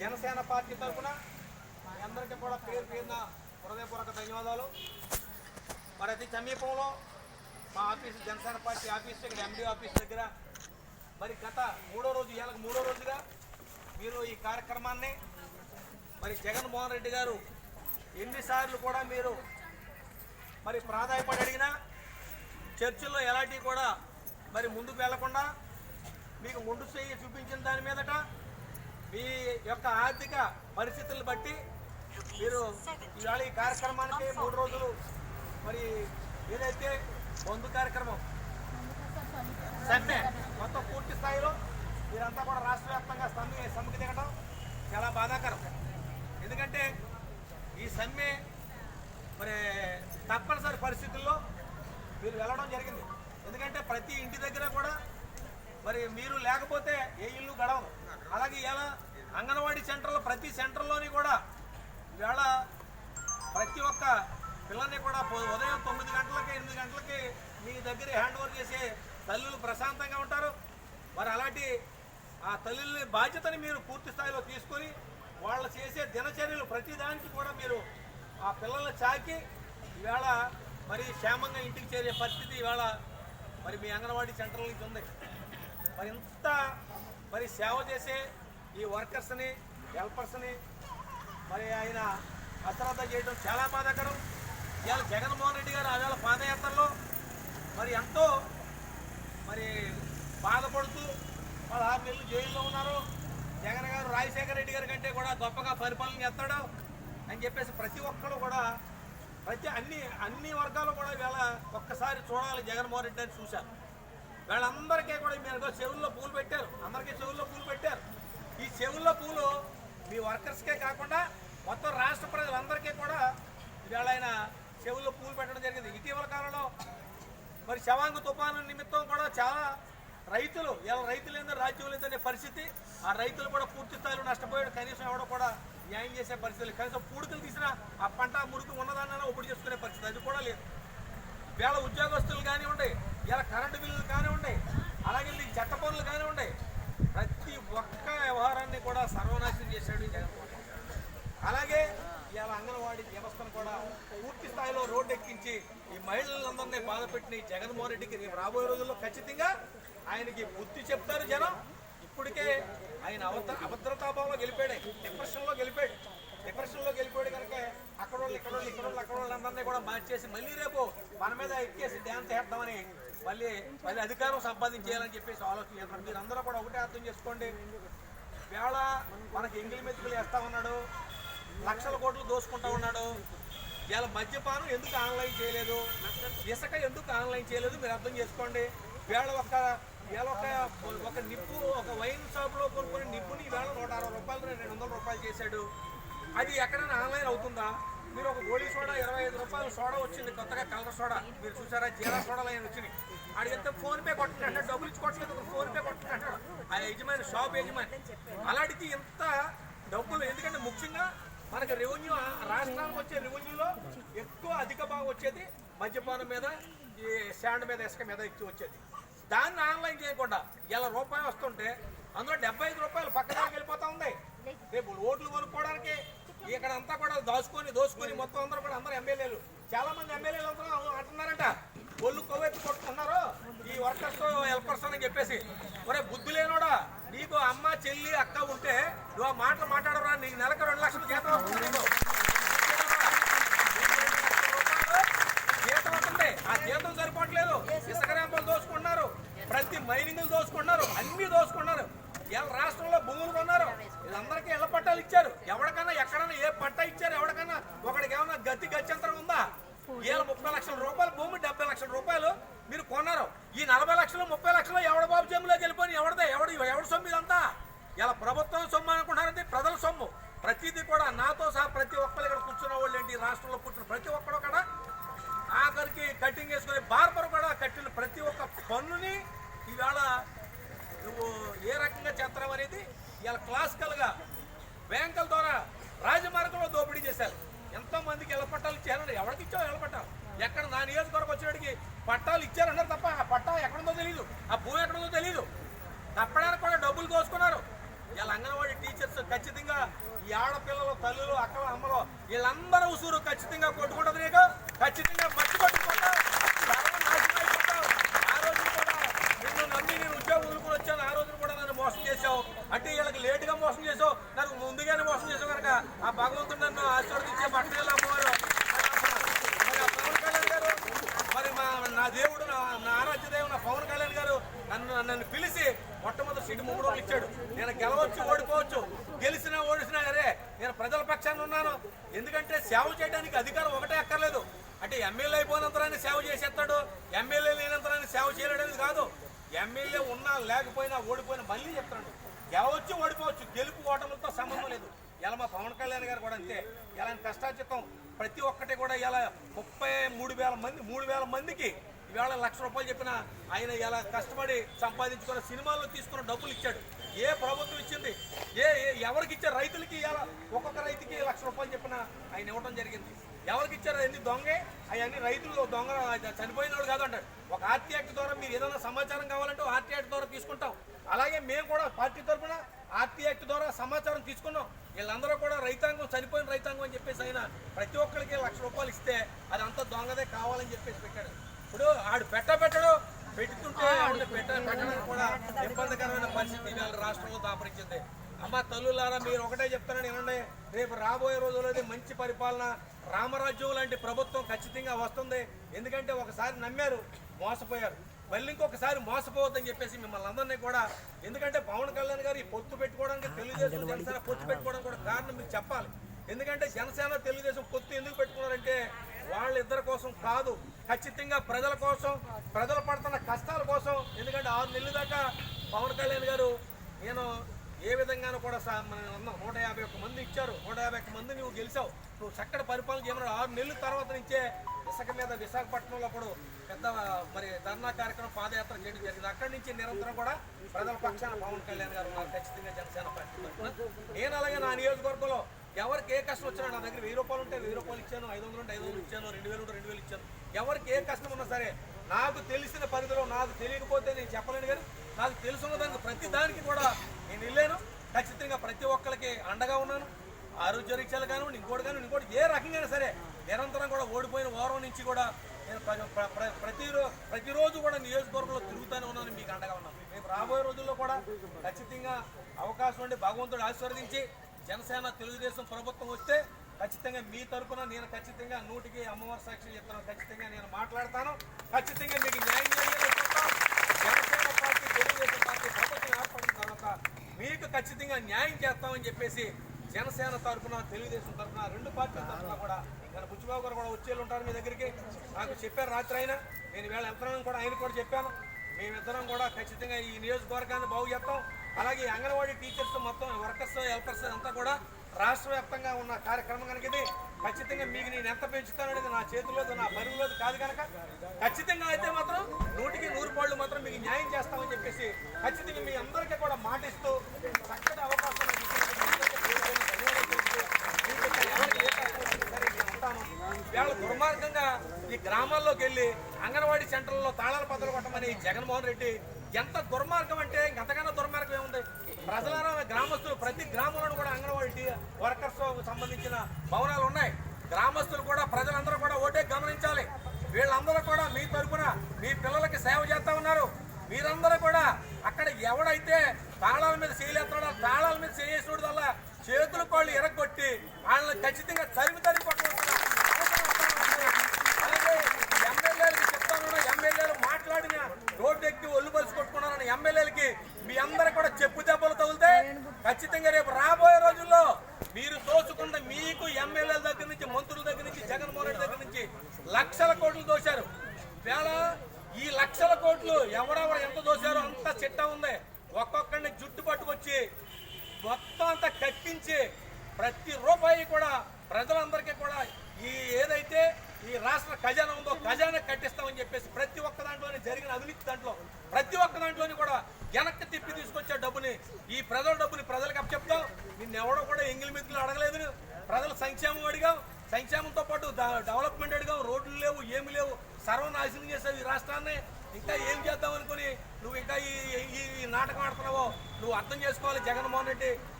Janasena party తరఫున మీ అందరికీ కూడా పేరు పేరున హృదయపూర్వక ధన్యవాదాలు. మరి అతి సమీపంలో మా ఆఫీస్ జనసేన పార్టీ ఆఫీస్ ఇక్కడ ఎండి ఆఫీస్ దగ్గర. మరి గత మూడో రోజు ఇవాళ మూడో రోజుగా మీరు ఈ కార్యక్రమాన్ని మరి జగన్మోహన్ రెడ్డి గారు ఎన్నిసార్లు కూడా మీరు మరి ప్రాధాయపడి అడిగినా చర్చిల్లో ఎలాంటివి కూడా మరి ముందుకు వెళ్ళకుండా మీకు ముందు చేయి చూపించిన దాని మీదట మీ యొక్క ఆర్థిక పరిస్థితులను బట్టి మీరు ఇవాళ ఈ కార్యక్రమానికి మూడు రోజులు మరి ఏదైతే బంధు కార్యక్రమం సమ్మె మొత్తం పూర్తి స్థాయిలో మీరంతా కూడా రాష్ట్ర వ్యాప్తంగా సమ్మె సమ్మెకి దిగడం చాలా బాధాకరం. ఎందుకంటే ఈ సమ్మె మరి తప్పనిసరి పరిస్థితుల్లో మీరు వెళ్ళడం జరిగింది. ఎందుకంటే ప్రతి ఇంటి దగ్గర కూడా మరి మీరు లేకపోతే ఏ ఇల్లు గడవదు. అలాగే ఇలా అంగన్వాడీ సెంటర్లో ప్రతి సెంటర్లోని కూడా ఇవాళ ప్రతి ఒక్క పిల్లల్ని కూడా ఉదయం తొమ్మిది గంటలకి ఎనిమిది గంటలకి మీ దగ్గర హ్యాండ్ ఓవర్ చేసే తల్లులు ప్రశాంతంగా ఉంటారు. మరి అలాంటి ఆ తల్లుల్ని బాధ్యతని మీరు పూర్తి స్థాయిలో తీసుకొని వాళ్ళు చేసే దినచర్యలు ప్రతి దానికి కూడా మీరు ఆ పిల్లల్ని చాకి ఇవాళ మరి క్షేమంగా ఇంటికి చేరే పరిస్థితి ఇవాళ మరి మీ అంగన్వాడీ సెంటర్ నుంచి ఉంది. మరి ఇంత మరి సేవ చేసే ఈ వర్కర్స్ని హెల్పర్స్ని మరి ఆయన అశ్రద్ధ చేయడం చాలా బాధాకరం. ఇవాళ జగన్మోహన్ రెడ్డి గారు ఆవేళ పాదయాత్రలో మరి ఎంతో మరి బాధపడుతూ పదహారు నెలలు జైల్లో ఉన్నారు. జగన్ గారు రాజశేఖర రెడ్డి గారి కంటే కూడా గొప్పగా పరిపాలన చేస్తాడు అని చెప్పేసి ప్రతి ఒక్కరు కూడా ప్రతి అన్ని అన్ని వర్గాలు కూడా వీళ్ళ ఒక్కసారి చూడాలి జగన్మోహన్ రెడ్డి అని చూశారు. వీళ్ళందరికీ కూడా మీరు చెవుల్లో పూలు పెట్టారు. అందరికీ చెవుల్లో పూలు పెట్టారు. ఈ చెవుల్లో పూలు మీ వర్కర్స్కే కాకుండా మొత్తం రాష్ట్ర ప్రజలందరికీ కూడా ఇవాళ ఆయన చెవుల్లో పూలు పెట్టడం జరిగింది. ఇటీవల కాలంలో మరి శవాంగ తుఫాను నిమిత్తం కూడా చాలా రైతులు ఇలా రైతులు ఏందో రాజ్యం లేదనే పరిస్థితి. ఆ రైతులు కూడా పూర్తి స్థాయిలో నష్టపోయాడు కనీసం ఎవడో కూడా న్యాయం చేసే పరిస్థితులు కనీసం పూడికలు తీసిన ఆ పంట మురుకు ఉన్నదాన్ని ఒప్పుడు చేసుకునే పరిస్థితి అది కూడా లేదు. వేళ ఉద్యోగస్తులు కానివ్వండి ఇలా కరెంటు బిల్లులు కానివ్వండి అలాగే ఈ చెత్త పనులు కానివ్వండి ప్రతి ఒక్క వ్యవహారాన్ని కూడా సర్వనాశనం చేశాడు ఈ జగన్మోహన్ అలాగే ఇవాళ అంగన్వాడీ వ్యవస్థను కూడా పూర్తి స్థాయిలో రోడ్డు ఎక్కించి ఈ మహిళలందరినీ బాధపెట్టిన ఈ జగన్మోహన్ రెడ్డికి రేపు రాబోయే రోజుల్లో ఖచ్చితంగా ఆయనకి బుద్ధి చెప్తారు జనం. ఇప్పటికే ఆయన అవత అభద్రతాభావంలో గెలిపాడు డిప్రెషన్లో గెలిపాడు. డిప్రెషన్లో గెలిపాడు కనుక అక్కడ వాళ్ళు ఇక్కడ వాళ్ళు ఇక్కడ వాళ్ళు అక్కడ వాళ్ళందరినీ కూడా మార్చేసి మళ్ళీ రేపు మన మీద ఎక్కేసి డ్యాన్స్ వేద్దామని మళ్ళీ మళ్ళీ అధికారం సంపాదించేయాలని చెప్పేసి ఆలోచన చేస్తున్నారు. మీరు అందరూ కూడా ఒకటే అర్థం చేసుకోండి. వేళ మనకి ఎంగిలి మెతుకులు వేస్తా ఉన్నాడు. లక్షల కోట్లు దోసుకుంటా ఉన్నాడు. ఇలా మద్యపానం ఎందుకు ఆన్లైన్ చేయలేదు? ఇసుక ఎందుకు ఆన్లైన్ చేయలేదు? మీరు అర్థం చేసుకోండి. వేళ ఒక వేళ ఒక ఒక నిప్పు ఒక వైన్ షాప్లో కొనుక్కునే నిప్పుని వేళ నూట అరవై రూపాయలు రెండు వందల రూపాయలు చేశాడు. అది ఎక్కడైనా ఆన్లైన్ అవుతుందా? మీరు ఒక గోళీ సోడా ఇరవై ఐదు రూపాయల సోడా వచ్చింది. కొత్తగా కలర్ సోడా. మీరు చూసారా? జీరా సోడాలు అయిన వచ్చినాయి అడిగితే ఫోన్ పే కొట్టుకుంటాడు డబ్బులు ఇచ్చి కొట్టలేదు ఫోన్ పే కొట్టుకుంటాడు ఆ యజమాని షాప్ యజమాని అలాంటిది ఇంత డబ్బులు ఎందుకంటే ముఖ్యంగా మనకి రెవెన్యూ రాష్ట్రానికి వచ్చే రెవెన్యూలో ఎక్కువ అధిక భాగం వచ్చేది మద్యపానం మీద ఈ శాండ్ మీద ఇసుక మీద ఇచ్చి వచ్చేది. దాన్ని ఆన్లైన్ చేయకుండా ఇలా రూపాయి వస్తుంటే అందులో డెబ్బై ఐదు రూపాయలు పక్కదానికి వెళ్ళిపోతా ఉంది. రేపు ఓట్లు కొనుక్కోవడానికి ఇక్కడ అంతా కూడా దాచుకొని దోచుకొని మొత్తం అందరూ కూడా అందరూ ఎమ్మెల్యేలు. చాలా మంది ఎమ్మెల్యేలు అందరూ అంటున్నారంట. ఒళ్ళు కొవ్వెత్తి కొట్టుకున్నారు ఈ వర్కర్స్ హెల్పర్స్ అని చెప్పేసి. ఒరే బుద్ధి లేనోడా? నీకు అమ్మ చెల్లి అక్క ఉంటే నువ్వు ఆ మాటలు మాట్లాడరా? నీకు నెలకు రెండు లక్షలు జీతం వస్తుంది నీకు. జీతం వస్తుంది ఆ జీతం సరిపోవట్లేదు ఇసుక రేంపలు దోచుకుంటున్నారు ప్రతి మైనింగ్ దోచుకుంటున్నారు అన్ని దోచుకుంటున్నారు ఇలా రాష్ట్రంలో భూములు కొన్నారు వీళ్ళందరికీ ఇళ్ళ పట్టాలు ఇచ్చారు ఎవరికైనా ఎక్కడైనా ఏ పట్టా ఇచ్చారు ఎవరికైనా ఒకడికి ఏమైనా గతి గత్యంతరం ఉందా వీళ్ళ ముప్పై లక్షల రూపాయలు భూమి డెబ్బై లక్షల రూపాయలు మీరు కొన్నారు ఈ నలభై లక్షలు ముప్పై లక్షలు ఎవడ బాబు జమ్ములోకి వెళ్ళిపోయి ఎవడదే? ఎవడు ఎవడి సొమ్ము ఇదంతా? ఇలా ప్రభుత్వం సొమ్ము అనుకుంటారంటే ప్రజల సొమ్ము. ప్రతిదీ కూడా నాతో సహా ప్రతి ఒక్కరు ఇక్కడ కూర్చున్న వాళ్ళు ఏంటి? రాష్ట్రంలో కూర్చున్న ప్రతి ఒక్కరు కూడా ఆఖరికి కటింగ్ వేసుకుని బార్బర్ కూడా కట్టిన ప్రతి ఒక్క పన్నుని ఈవేళ నువ్వు ఏ రకంగా చేస్తావు అనేది ఇలా క్లాసికల్గా బ్యాంకుల ద్వారా రాజమార్గంలో దోపిడీ చేశారు. ఎంతోమందికి మందికి ఇళ్ళ ఎవరికి ఇచ్చావు? ఇళ్ళ ఎక్కడ నా నియోజకవర్గం వచ్చేటికి పట్టాలు ఇచ్చారన్నారు తప్ప ఆ పట్టా ఎక్కడుందో తెలియదు ఆ భూమి ఎక్కడుందో తెలియదు తప్పడానికి కూడా డబ్బులు దోసుకున్నారు వీళ్ళ అంగన్వాడీ టీచర్స్ ఖచ్చితంగా ఈ ఆడపిల్లలు తల్లులు అక్కల అమ్మలు వీళ్ళందరూ ఉసూరు ఖచ్చితంగా కొట్టుకుంటుంది నీకు. ఖచ్చితంగా మట్టి కొట్టుకుంటా. ఆ రోజు కూడా నిన్ను నమ్మి నేను ఉద్యోగం వదులుకుని వచ్చాను. ఆ రోజున కూడా నన్ను మోసం చేశావు. అంటే వీళ్ళకి లేటుగా మోసం చేసావు నాకు ముందుగానే మోసం చేసావు కనుక ఆ భగవంతుడు నన్ను ఆశీర్వదించే బట్టలు అమ్మవారు మరి ఆ పవన్ కళ్యాణ్ గారు మరి మా నా నా ఆరాధ్య దేవుడు నా పవన్ కళ్యాణ్ గారు నన్ను నన్ను పిలిచి మొట్టమొదటి సీటు మూడు రోజులు ఇచ్చాడు. నేను గెలవచ్చు ఓడిపోవచ్చు. గెలిచినా ఓడిసినా అరే నేను ప్రజల పక్షాన్ని ఉన్నాను. ఎందుకంటే సేవ చేయడానికి అధికారం ఒకటే అక్కర్లేదు. అంటే ఎమ్మెల్యే అయిపోయినంతరాన్ని సేవ చేసేస్తాడు. ఎమ్మెల్యే లేనంతరాన్ని సేవ చేయలేడు అనేది కాదు. ఎమ్మెల్యే ఉన్నా లేకపోయినా ఓడిపోయినా మళ్ళీ చెప్తాడు గెలవచ్చు ఓడిపోవచ్చు. గెలుపు ఓటములతో సంబంధం లేదు. ఇలా మా పవన్ కళ్యాణ్ గారు కూడా అంతే. ఇలాంటి కష్టాచితం ప్రతి ఒక్కటి కూడా ఇలా ముప్పై మూడు వేల మంది మూడు వేల మందికి ఇవాళ లక్ష రూపాయలు చెప్పిన ఆయన ఇలా కష్టపడి సంపాదించుకున్న సినిమాల్లో తీసుకున్న డబ్బులు ఇచ్చాడు. ఏ ప్రభుత్వం ఇచ్చింది? ఏ ఏ- ఎవరికి ఇచ్చారు? రైతులకి ఇలా ఒక్కొక్క రైతుకి లక్ష రూపాయలు చెప్పిన ఆయన ఇవ్వడం జరిగింది. ఎవరికి ఇచ్చారు? అన్ని దొంగే. అవన్నీ రైతులు దొంగ చనిపోయిన వాళ్ళు కాదు అంటాడు. ఒక ఆర్టీ యాక్ట్ ద్వారా మీరు ఏదైనా సమాచారం కావాలంటే ఆర్టీ యాక్ట్ ద్వారా తీసుకుంటాం. అలాగే మేము కూడా పార్టీ తరఫున ఆర్టీ యాక్ట్ ద్వారా సమాచారం తీసుకున్నాం. వీళ్ళందరూ కూడా రైతాంగం చనిపోయిన రైతాంగం అని చెప్పేసి ఆయన ప్రతి ఒక్కరికి లక్ష రూపాయలు ఇస్తే అది అంత దొంగదే కావాలని చెప్పేసి పెట్టాడు. ఇప్పుడు ఆడు పెట్ట పెట్టడు పెట్టుకుంటే పెట్ట పెట్టడానికి కూడా ఇబ్బందికరమైన పరిస్థితి ఇవాళ రాష్ట్రంలో దాపరించింది. అమ్మ తల్లులారా మీరు ఒకటే చెప్తానని వినండి. రేపు రాబోయే రోజుల్లో మంచి పరిపాలన రామరాజ్యం లాంటి ప్రభుత్వం ఖచ్చితంగా వస్తుంది. ఎందుకంటే ఒకసారి నమ్మారు మోసపోయారు. మళ్ళీ ఇంకొకసారి మోసపోవద్దని చెప్పేసి మిమ్మల్ని అందరినీ కూడా ఎందుకంటే పవన్ కళ్యాణ్ గారు ఈ పొత్తు పెట్టుకోవడానికి తెలుగుదేశం జనసేన పొత్తు పెట్టుకోవడానికి కూడా కారణం మీకు చెప్పాలి. ఎందుకంటే జనసేన తెలుగుదేశం పొత్తు ఎందుకు పెట్టుకున్నారంటే వాళ్ళిద్దరి కోసం కాదు ఖచ్చితంగా ప్రజల కోసం ప్రజలు పడుతున్న కష్టాల కోసం. ఎందుకంటే ఆరు నెలల దాకా పవన్ కళ్యాణ్ గారు నేను ఏ విధంగానూ కూడా సా- మనం ఉన్నాం నూట యాభై ఒక్క మంది ఇచ్చారు. నూట యాభై ఒక్క మంది నువ్వు గెలిచావు. నువ్వు చక్కటి పరిపాలన చేయమన్నాడు ఆరు నెలల తర్వాత నుంచే ఇసుక మీద విశాఖపట్నంలో కూడా పెద్ద మరి ధర్నా కార్యక్రమం పాదయాత్ర చేయడం జరిగింది. అక్కడి నుంచి నిరంతరం కూడా ప్రజల పక్షాన పవన్ కళ్యాణ్ గారు ఉన్నారు. ఖచ్చితంగా జనసేన పార్టీ నేను అలాగే నా నియోజకవర్గంలో ఎవరికి ఏ కష్టం వచ్చినా నా దగ్గర వెయ్యి రూపాయలు ఉంటే వెయ్యి రూపాయలు ఇచ్చాను ఐదు వందలు ఉంటే ఐదు వందలు ఇచ్చాను రెండు వేలు ఉంటే రెండు వేలు ఇచ్చాను. ఎవరికి ఏ కష్టం ఉన్నా సరే నాకు తెలిసిన పరిధిలో నాకు తెలియకపోతే నేను చెప్పలేను కానీ నాకు తెలుసున్న దానికి ప్రతి దానికి కూడా నేను వెళ్ళాను. ఖచ్చితంగా ప్రతి ఒక్కరికి అండగా ఉన్నాను. ఆరోగ్య రీక్షలు కానివ్వండి ఇంకోటి కానివ్వండి ఇంకోటి ఏ రకంగా సరే నిరంతరం కూడా ఓడిపోయిన వారం నుంచి కూడా నేను ప్ర- ప్రతిరో ప్రతిరోజు కూడా నియోజకవర్గంలో తిరుగుతూనే ఉన్నాను మీకు అండగా ఉన్నాను. రేపు రాబోయే రోజుల్లో కూడా ఖచ్చితంగా అవకాశం ఉండి భగవంతుడు ఆశీర్వదించి జనసేన తెలుగుదేశం ప్రభుత్వం వస్తే ఖచ్చితంగా మీ తరఫున నేను ఖచ్చితంగా నూటికి అమ్మవారి సాక్షి చెప్తాను. ఖచ్చితంగా నేను మాట్లాడతాను. ఖచ్చితంగా మీకు న్యాయం జనసేన పార్టీ తెలుగుదేశం పార్టీ ప్రభుత్వం ఏర్పడిన తర్వాత మీకు ఖచ్చితంగా న్యాయం చేస్తామని చెప్పేసి జనసేన తరఫున తెలుగుదేశం తరఫున రెండు పార్టీల తరఫున కూడా మన బుచ్చిబాబు గారు కూడా వచ్చేళ్ళు ఉంటారు మీ దగ్గరికి. నాకు చెప్పారు రాత్రి అయినా. నేను వేళ వెళ్తున్నాను కూడా ఆయన కూడా చెప్పాను. మేమిద్దరం కూడా ఖచ్చితంగా ఈ నియోజకవర్గాన్ని బాగు చేస్తాం. అలాగే అంగన్వాడీ టీచర్స్ మొత్తం వర్కర్స్ హెల్పర్స్ అంతా కూడా రాష్ట్ర వ్యాప్తంగా ఉన్న కార్యక్రమం కనుక ఇది ఖచ్చితంగా మీకు నేను ఎంత పెంచుతాననేది నా చేతుల్లో నా పరిధిలో కాదు కనుక. ఖచ్చితంగా అయితే మాత్రం నూటికి నూరు పాళ్ళు మాత్రం మీకు న్యాయం చేస్తామని చెప్పేసి ఖచ్చితంగా మీ అందరికీ కూడా మాటిస్తూ చక్కటి అవకాశం నాకు ఇచ్చినందుకు మీ అందరికీ పేరు పేరున ధన్యవాదాలు తెలుపుతూ, మీకు ఇక్కడ ఎవరికి ఏ కష్టం వచ్చినా సరే నేను ఉంటాను. ఇవాళ దుర్మార్గంగా ఈ గ్రామాల్లోకి వెళ్ళి అంగన్వాడీ సెంటర్లలో తాళాల పద్దలు కొట్టమని జగన్మోహన్ రెడ్డి ఎంత దుర్మార్గం అంటే ఎంతకన్నా దుర్మార్గం ఏముంది? ప్రజలారా గ్రామస్తులు ప్రతి గ్రామంలో కూడా అంగన్వాడీ వర్కర్స్ సంబంధించిన భవనాలు ఉన్నాయి. గ్రామస్తులు కూడా ప్రజలందరూ కూడా ఓటే గమనించాలి. వీళ్ళందరూ కూడా మీ తరఫున మీ పిల్లలకి సేవ చేస్తా ఉన్నారు. మీరందరూ కూడా అక్కడ ఎవడైతే తాళాల మీద చేయలేస్తాడో తాళాల మీద చేసేసుడు వల్ల చేతులు కాళ్ళు ఎరగొట్టి వాళ్ళని ఖచ్చితంగా చదివి తరిమి కొట్టవలసిన అవసరం వస్తా ఉంది. అలాగే ఎమ్మెల్యేలకి చెప్తాను ఎమ్మెల్యేలు మాట్లాడిన రోడ్డు ఎక్కి ఒళ్ళు పలిసి కొట్టుకున్నారని ఎమ్మెల్యేలకి మీ అందరూ కూడా చెప్పు దెబ్బలు తగులుతాయి ఖచ్చితంగా రేపు రాబోయే రోజుల్లో మీరు దోచుకున్న మీకు ఎమ్మెల్యేల దగ్గర నుంచి మంత్రుల దగ్గర నుంచి జగన్మోహన్ రెడ్డి దగ్గర నుంచి లక్షల కోట్లు దోశారు వేళ ఈ లక్షల కోట్లు ఎవరెవరు ఎంత దోశారో అంత చిట్ట ఉంది. ఒక్కొక్కరిని జుట్టు పట్టుకొచ్చి మొత్తం అంతా కట్టించి ప్రతి రూపాయి కూడా ప్రజలందరికీ కూడా ఈ ఏదైతే ఈ రాష్ట్ర ఖజానా ఉందో ఖజానా కట్టిస్తామని చెప్పేసి ప్రతి ఒక్క దాంట్లోనే జరిగిన అవినీతి దాంట్లో ప్రతి ఒక్క దాంట్లోని కూడా వెనక్కి తిప్పి తీసుకొచ్చే డబ్బుని ఈ ప్రజల డబ్బుని ప్రజలకు అప్పచెప్తాం. నిన్న ఎవడో కూడా ఎంగిలి మిత్రులు అడగలేదు. ప్రజల సంక్షేమం అడిగాం. సంక్షేమంతో పాటు డెవలప్మెంట్ అడిగాం. రోడ్లు లేవు ఏమి లేవు. సర్వనాశనం చేసావు ఈ రాష్ట్రాన్ని. ఇంకా ఏం చేద్దాం అనుకుని నువ్వు ఇంకా ఈ ఈ నాటకం ఆడుతున్నావో నువ్వు అర్థం చేసుకోవాలి జగన్మోహన్ రెడ్డి.